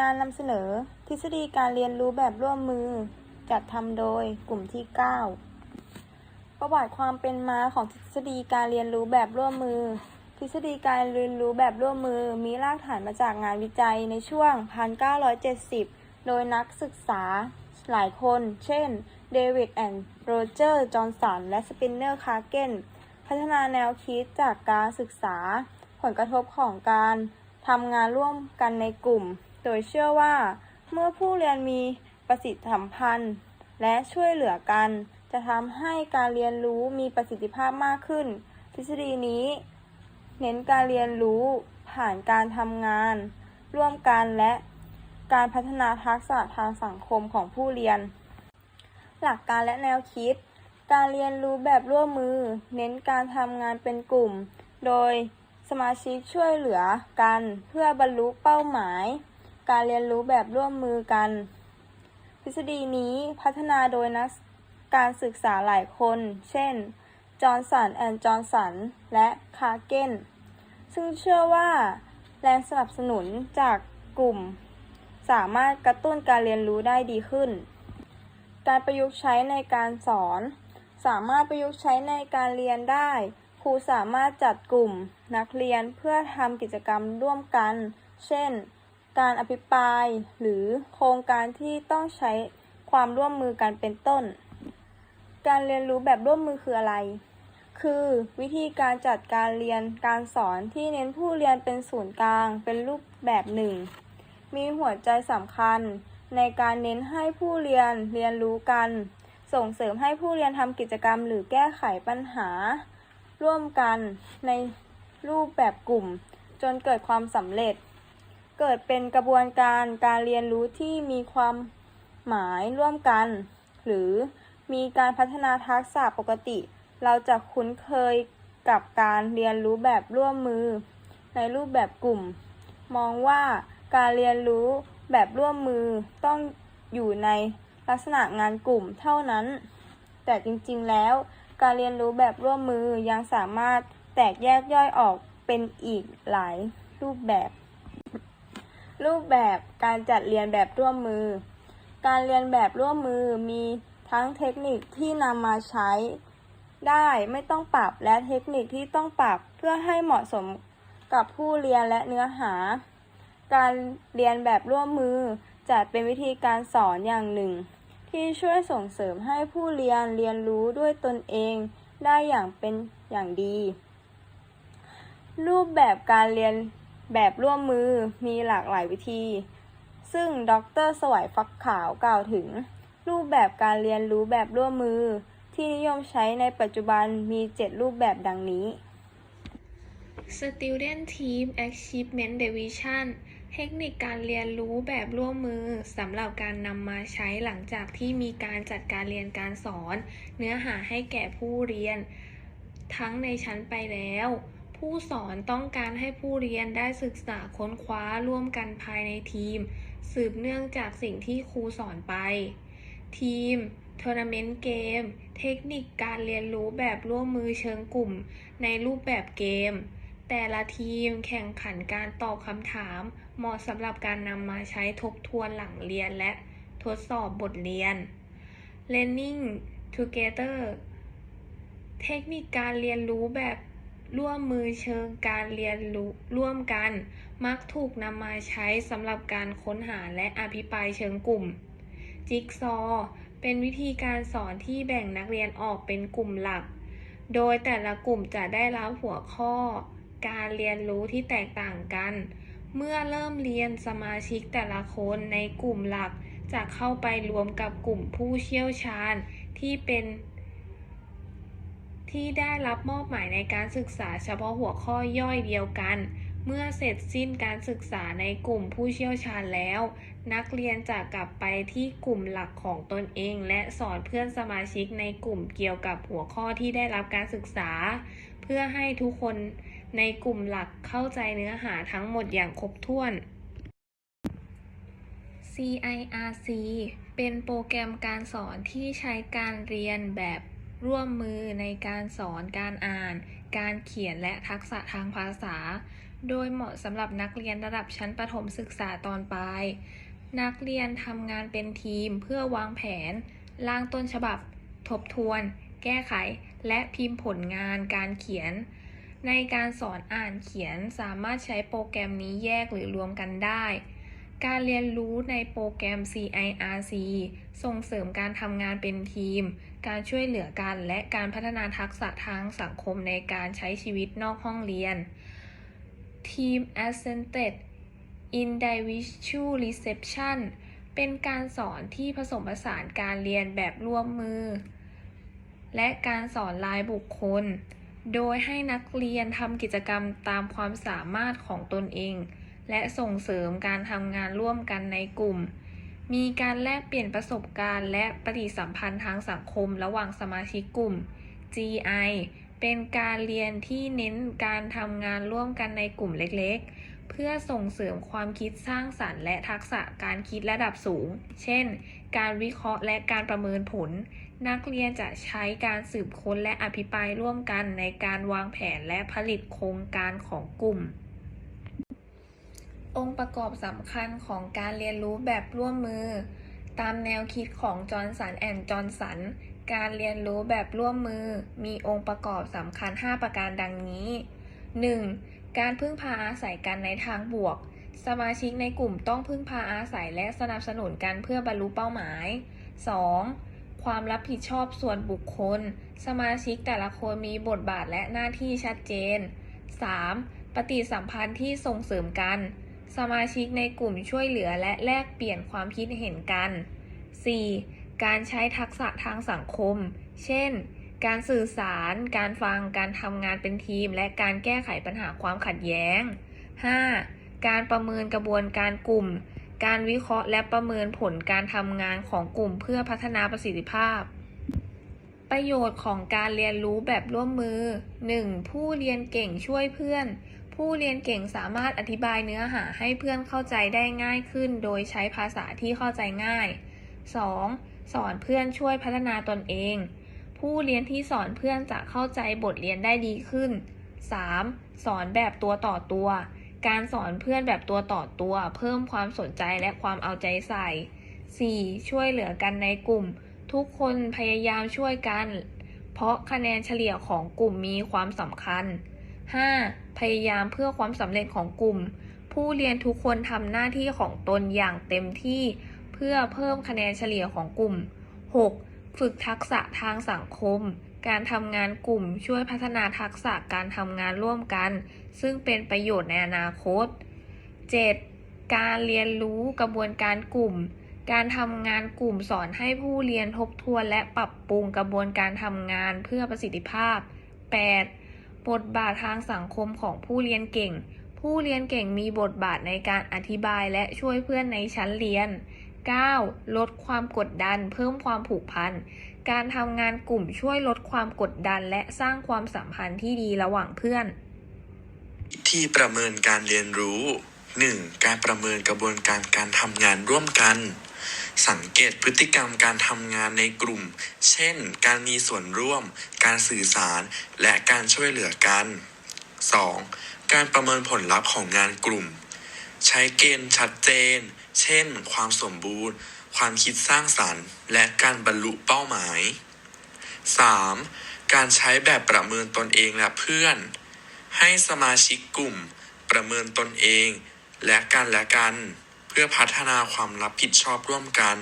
งานนำเสนอ ทฤษฎีการเรียนรู้แบบร่วมมือ จัดทำโดยกลุ่มที่ 9 ประวัติความเป็นมาของทฤษฎีการเรียนรู้แบบร่วมมือ ทฤษฎีการเรียนรู้แบบร่วมมือ มีรากฐานมาจากงานวิจัยในช่วง 1970 โดยนักศึกษาหลายคน เช่น เดวิดแอนด์โรเจอร์ จอห์นสัน และสปินเนอร์ คาร์เกน พัฒนาแนวคิดจากการศึกษา ผลกระทบของการทำงานร่วมกันในกลุ่ม โดยเชื่อว่าเมื่อผู้เรียนมีประสิทธิสัมพันธ์ และช่วยเหลือกัน จะทำให้การเรียนรู้มีประสิทธิภาพมากขึ้น ทฤษฎีนี้ เน้นการเรียนรู้ผ่านการทำงาน ร่วมกันและการพัฒนาทักษะทางสังคมของผู้เรียน หลักการและแนวคิด การเรียนรู้แบบร่วมมือ เน้นการทำงานเป็นกลุ่ม โดยสมาชิกช่วยเหลือกันเพื่อบรรลุเป้าหมาย การเรียนรู้แบบร่วมมือกัน ทฤษฎีนี้พัฒนาโดยนักการศึกษาหลายคน เช่น จอห์นสันแอนด์จอห์นสัน และคาร์เกน ซึ่งเชื่อว่า แรงสนับสนุนจากกลุ่ม สามารถกระตุ้นการเรียนรู้ได้ดีขึ้น การประยุกต์ใช้ในการสอน สามารถประยุกต์ใช้ในการเรียนได้ ครูสามารถจัดกลุ่มนักเรียนเพื่อทำกิจกรรมร่วมกัน เช่น การอภิปราย หรือโครงการที่ต้องใช้ความร่วมมือกันเป็นต้น การเรียนรู้แบบร่วมมือคืออะไร คือวิธีการจัดการเรียนการสอนที่เน้นผู้เรียนเป็นศูนย์กลาง เป็นรูปแบบหนึ่ง มีหัวใจสำคัญในการเน้นให้ผู้เรียนเรียนรู้กัน ส่งเสริมให้ผู้เรียนทำกิจกรรม หรือแก้ไขปัญหา ร่วมกันในรูปแบบกลุ่ม จนเกิดความสำเร็จ เกิดเป็นกระบวนการการเรียนรู้ที่มีความหมายร่วมกัน หรือมีการพัฒนาทักษะปกติ เราจะคุ้นเคยกับการเรียนรู้แบบร่วมมือ ในรูปแบบกลุ่ม มองว่าการเรียนรู้แบบร่วมมือต้องอยู่ในลักษณะงานกลุ่มเท่านั้น แต่จริงๆแล้ว การเรียนรู้แบบร่วมมือยังสามารถแตกแยกย่อยออกเป็นอีกหลายรูปแบบ รูปแบบการจัดเรียนแบบร่วมมือ การเรียนแบบร่วมมือมีทั้งเทคนิคที่นำมาใช้ได้ไม่ต้องปรับและเทคนิคที่ต้องปรับเพื่อให้เหมาะสมกับผู้เรียนและเนื้อหา การเรียนแบบร่วมมือจัดเป็นวิธีการสอนอย่างหนึ่ง ที่ช่วยส่งเสริมให้ผู้เรียนเรียนรู้ด้วยตนเองได้อย่างเป็นอย่างดี รูปแบบการเรียน แบบร่วมมือมีหลากหลายวิธี ซึ่งดรสวัยฟักขาวกล่าวถึง รูปแบบการเรียนรู้แบบร่วมมือ ที่นิยมใช้ในปัจจุบันมี 7 รูปแบบดังนี้ Student Team Achievement Division เทคนิคการเรียนรู้แบบร่วมมือสำหรับการนำมาใช้หลังจากที่มีการจัดการเรียนการสอน เนื้อหาให้แก่ผู้เรียน ทั้งในชั้นไปแล้ว ผู้สอนต้องการให้ผู้เรียนได้ศึกษาค้นคว้าร่วมกันภายในทีม สืบเนื่องจากสิ่งที่ครูสอนไป ทีมทัวร์นาเมนต์เกม เทคนิคการเรียนรู้แบบร่วมมือเชิงกลุ่ม ในรูปแบบเกม แต่ละทีมแข่งขันการตอบคำถาม เหมาะสำหรับการนำมาใช้ทบทวนหลังเรียนและทดสอบบทเรียน Learning Together เทคนิคการเรียนรู้แบบ ร่วมมือเชิงการเรียนรู้ร่วมกัน มักถูกนำมาใช้สำหรับการค้นหาและอภิปรายเชิงกลุ่ม จิ๊กซอ เป็นวิธีการสอนที่แบ่งนักเรียนออกเป็นกลุ่มหลัก โดยแต่ละกลุ่มจะได้รับหัวข้อ การเรียนรู้ที่แตกต่างกัน เมื่อเริ่มเรียนสมาชิกแต่ละคนในกลุ่มหลักจะเข้าไปรวมกับกลุ่มผู้เชี่ยวชาญที่เป็น ที่ได้รับมอบหมายในการศึกษาเฉพาะหัวข้อย่อยเดียวกัน เมื่อเสร็จสิ้นการศึกษาในกลุ่มผู้เชี่ยวชาญแล้ว นักเรียนจะกลับไปที่กลุ่มหลักของตนเอง และสอนเพื่อนสมาชิกในกลุ่มเกี่ยวกับหัวข้อที่ได้รับการศึกษา เพื่อให้ทุกคนในกลุ่มหลักเข้าใจเนื้อหาทั้งหมดอย่างครบถ้วน CIRC เป็นโปรแกรมการสอนที่ใช้การเรียนแบบ ร่วมมือในการสอนการอ่าน การเขียนและทักษะทางภาษา โดยเหมาะสำหรับนักเรียนระดับชั้นประถมศึกษาตอนปลาย นักเรียนทำงานเป็นทีมเพื่อวางแผน ร่างต้นฉบับ ทบทวน แก้ไข และพิมพ์ผลงานการเขียน ในการสอนอ่านเขียนสามารถใช้โปรแกรมนี้แยกหรือรวมกันได้การเรียนรู้ในโปรแกรม CIRC ส่งเสริมการทำงานเป็นทีม การช่วยเหลือกัน และการพัฒนาทักษะทางสังคมในการใช้ชีวิตนอกห้องเรียน Team Assented Individual Reception เป็นการสอนที่ผสมผสานการเรียนแบบร่วมมือ และการสอนรายบุคคล โดยให้นักเรียนทำกิจกรรมตามความสามารถของตนเอง และส่งเสริมการทำงานร่วมกันในกลุ่ม มีการแลกเปลี่ยนประสบการณ์และปฏิสัมพันธ์ทางสังคมระหว่างสมาชิกกลุ่ม GI เป็นการเรียนที่เน้นการทำงานร่วมกันในกลุ่มเล็กๆ เพื่อส่งเสริมความคิดสร้างสรรค์และทักษะการคิดระดับสูง เช่น การวิเคราะห์และการประเมินผล นักเรียนจะใช้การสืบค้นและอภิปรายร่วมกันในการวางแผนและผลิตโครงการของกลุ่ม องค์ประกอบสำคัญของการเรียนรู้แบบร่วมมือ ตามแนวคิดของจอห์นสันแอนด์จอห์นสัน การเรียนรู้แบบร่วมมือ มีองค์ประกอบสำคัญ 5 ประการดังนี้ 1. การพึ่งพาอาศัยกันในทางบวก สมาชิกในกลุ่มต้องพึ่งพาอาศัยและสนับสนุนกันเพื่อบรรลุเป้าหมาย 2. ความรับผิดชอบส่วนบุคคล สมาชิกแต่ละคนมีบทบาทและหน้าที่ชัดเจน 3. ปฏิสัมพันธ์ที่ส่งเสริมกัน สมาชิกในกลุ่มช่วยเหลือและแลกเปลี่ยนความคิดเห็นกัน 4. การใช้ทักษะทางสังคม เช่น การสื่อสาร การฟัง การทำงานเป็นทีม และการแก้ไขปัญหาความขัดแย้ง 5. การประเมินกระบวนการกลุ่ม การวิเคราะห์และประเมินผลการทำงานของกลุ่มเพื่อพัฒนาประสิทธิภาพประโยชน์ของการเรียนรู้แบบร่วมมือ 1. ผู้เรียนเก่งช่วยเพื่อน ผู้เรียนเก่งสามารถอธิบายเนื้อหาให้เพื่อนเข้าใจได้ง่ายขึ้น โดยใช้ภาษาที่เข้าใจง่าย 2. สอนเพื่อนช่วยพัฒนาตนเอง ผู้เรียนที่สอนเพื่อนจะเข้าใจบทเรียนได้ดีขึ้น 3. สอนแบบตัวต่อตัว การสอนเพื่อนแบบตัวต่อตัว เพิ่มความสนใจและความเอาใจใส่ 4. ช่วยเหลือกันในกลุ่ม ทุกคนพยายามช่วยกัน เพราะคะแนนเฉลี่ยของกลุ่มมีความสำคัญ 5. พยายามเพื่อความสำเร็จของกลุ่ม ผู้เรียนทุกคนทำหน้าที่ของตนอย่างเต็มที่ เพื่อเพิ่มคะแนนเฉลี่ยของกลุ่ม 6. ฝึกทักษะทางสังคม การทำงานกลุ่มช่วยพัฒนาทักษะการทำงานร่วมกัน ซึ่งเป็นประโยชน์ในอนาคต 7. การเรียนรู้กระบวนการกลุ่ม การทำงานกลุ่มสอนให้ผู้เรียนทบทวนและปรับปรุงกระบวนการทำงานเพื่อประสิทธิภาพ 8. บทบาททางสังคมของผู้เรียนเก่ง ผู้เรียนเก่งมีบทบาทในการอธิบายและช่วยเพื่อนในชั้นเรียน 9. ลดความกดดัน เพิ่มความผูกพัน การทำงานกลุ่มช่วยลดความกดดันและสร้างความสัมพันธ์ที่ดีระหว่างเพื่อน ที่ประเมินการเรียนรู้ 1. การประเมินกระบวนการการทำงานร่วมกัน สังเกตพฤติกรรมการทำงานในกลุ่ม เช่น การมีส่วนร่วม การสื่อสาร และการช่วยเหลือกัน 2. การประเมินผลลัพธ์ของงานกลุ่ม ใช้เกณฑ์ชัดเจน เช่น ความสมบูรณ์ ความคิดสร้างสรรค์ และการบรรลุเป้าหมาย 3. การใช้แบบประเมินตนเองและเพื่อน ให้สมาชิกกลุ่ม ประเมินตนเอง และกันและกัน พื่อพัฒนาความรับผิดชอบร่วมกัน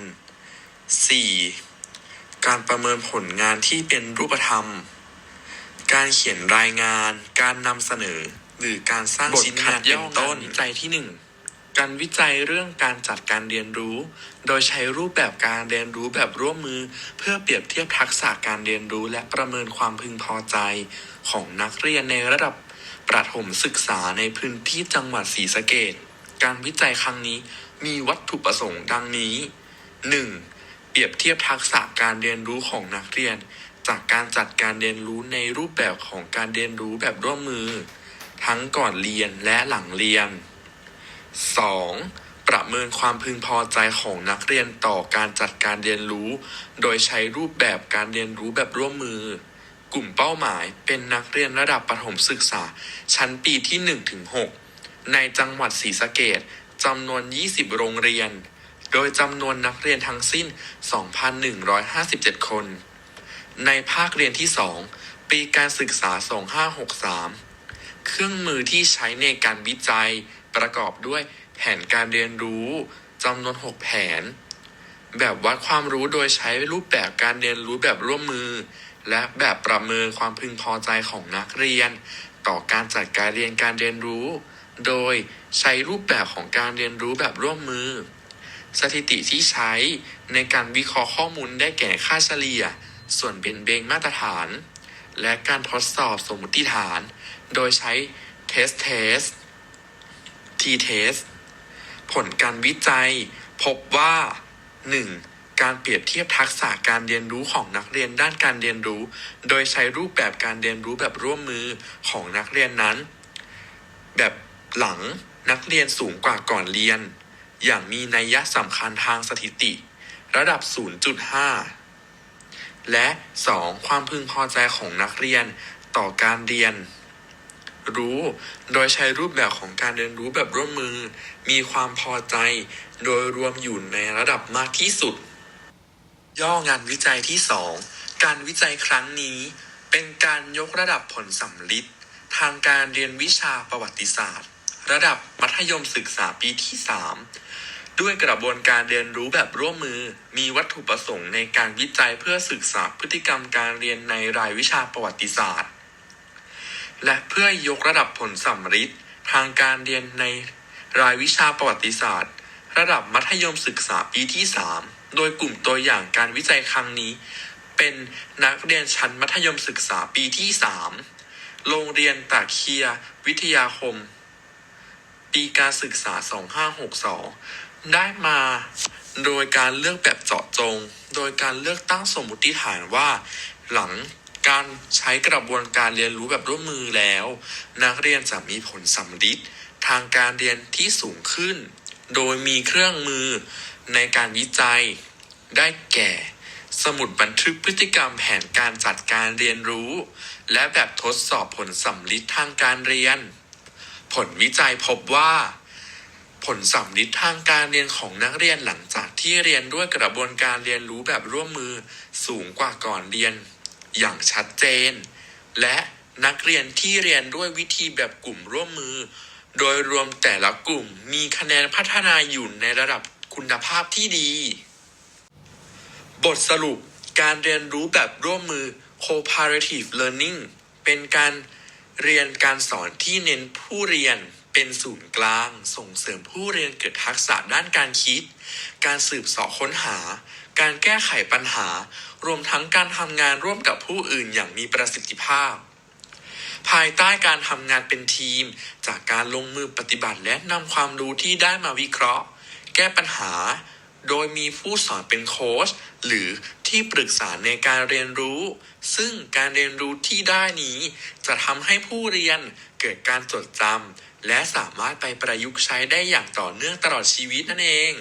4. การประเมินผลงานที่เป็นรูปธรรม การเขียนรายงาน การนำเสนอ หรือการสร้างบทชิ้นคังาดนย่เป็อนต้นงานวิใจที่หนึ่งการวิจัยเรื่องการจัดการเรียนรู้ โดยใช้รูปแบบการเรียนรู้แบบร่วมมือ เพื่อเปรียบเทียบทักษะการเรียนรู้และประเมินความพึงพอใจของนักเรียนในระดับประถมศึกษาในพื้นที่จังหวัดศรีสะเกด การวิจัยครั้งนี้ มีวัตถุประสงค์ดังนี้ 1. เปรียบเทียบทักษะการเรียนรู้ของนักเรียน จากการจัดการเรียนรู้ในรูปแบบของการเรียนรู้แบบร่วมมือ ทั้งก่อนเรียนและหลังเรียน 2. ประเมินความพึงพอใจของนักเรียนต่อการจัดการเรียนรู้ โดยใช้รูปแบบการเรียนรู้แบบร่วมมือ กลุ่มเป้าหมายเป็นนักเรียนระดับประถมศึกษา ชั้นปีที่1ถึง6 ในจังหวัดศรีสะเกดจำนวน 20 โรงเรียน โดยจำนวนนักเรียนทั้งสิ้น 2,157 คน ในภาคเรียนที่ 2 ปีการศึกษา 2563 เครื่องมือที่ใช้ในการวิจัยประกอบด้วยแผนการเรียนรู้จำนวน 6 แผน แบบวัดความรู้โดยใช้รูปแบบการเรียนรู้แบบร่วมมือ และแบบประเมินความพึงพอใจของนักเรียน ต่อการจัดการเรียนการเรียนรู้ โดยใช้รูปแบบของการเรียนรู้แบบร่วมมือ สถิติที่ใช้ในการวิเคราะห์ข้อมูลได้แก่ค่าเฉลี่ย ส่วนเบนเบงมาตรฐาน และการทดสอบสมมติฐาน โดยใช้ test test t test ผลการวิจัย พบว่า 1. การเปรียบเทียบทักษะการเรียนรู้ของนักเรียนด้านการเรียนรู้ โดยใช้รูปแบบการเรียนรู้แบบร่วมมือของนักเรียนนั้น แบบ หลังนักเรียนสูงกว่าก่อนเรียน อย่างมีนัยยะสำคัญทางสถิติ ระดับ 0.5 และ 2. ความพึงพอใจของนักเรียนต่อการเรียน รู้ โดยใช้รูปแบบของการเรียนรู้แบบร่วมมือ มีความพอใจ โดยรวมอยู่ในระดับมากที่สุด ย่องานวิจัยที่ 2 การวิจัยครั้งนี้ เป็นการยกระดับผลสำลิดทางการเรียนวิชาประวัติศาสตร์ ระดับมัธยมศึกษาปีที่ 3 ด้วยกระบวนการเรียนรู้แบบร่วมมือ มีวัตถุประสงค์ในการวิจัยเพื่อศึกษาพฤติกรรมการเรียนในรายวิชาประวัติศาสตร์ และเพื่อยกระดับผลสำลิดทางการเรียนในรายวิชาประวัติศาสตร์ ระดับมัธยมศึกษาปีที่ 3 โดยกลุ่มตัวอย่างการวิจัยครั้งนี้ เป็นนักเรียนชั้นมัธยมศึกษาปีที่ 3 โรงเรียนตากเคีย วิทยาคม ปีการศึกษา 2562 ได้มาโดยการเลือกแบบเจาะจง โดยการเลือกตั้งสมมติฐานว่า หลังการใช้กระบวนการเรียนรู้แบบร่วมมือแล้ว นักเรียนจะมีผลสำลิดทางการเรียนที่สูงขึ้น โดยมีเครื่องมือในการวิจัย ได้แก่ สมุดบันทึกพฤติกรรมแผนการจัดการเรียนรู้ และแบบทดสอบผลสำลิดทางการเรียน ผลวิจัยพบว่า ผลสำลิดทางการเรียนของนักเรียนหลังจากที่เรียนด้วยกระบวนการเรียนรู้แบบร่วมมือสูงกว่าก่อนเรียน อย่างชัดเจน และนักเรียนที่เรียนด้วยวิธีแบบกลุ่มร่วมมือ โดยรวมแต่ละกลุ่มมีคะแนนพัฒนาอยู่ในระดับคุณภาพที่ดี บทสรุปการเรียนรู้แบบร่วมมือ cooperative learning เป็นการ เรียนการสอนที่เน้นผู้เรียนเป็นศูนย์กลาง ส่งเสริมผู้เรียนเกิดทักษะด้านการคิด การสืบเสอบค้นหา การแก้ไขปัญหา รวมทั้งการทำงานร่วมกับผู้อื่นอย่างมีประสิทธิภาพ ภายใต้การทำงานเป็นทีม จากการลงมือปฏิบัติและนำความรู้ที่ได้มาวิเคราะห์ แก้ปัญหา โดยมีผู้สอนเป็นโค้ชหรือที่ปรึกษาในการเรียนรู้ ซึ่งการเรียนรู้ที่ได้นี้ จะทำให้ผู้เรียนเกิดการจดจำและสามารถไปประยุกต์ใช้ได้อย่างต่อเนื่องตลอดชีวิตนั่นเอง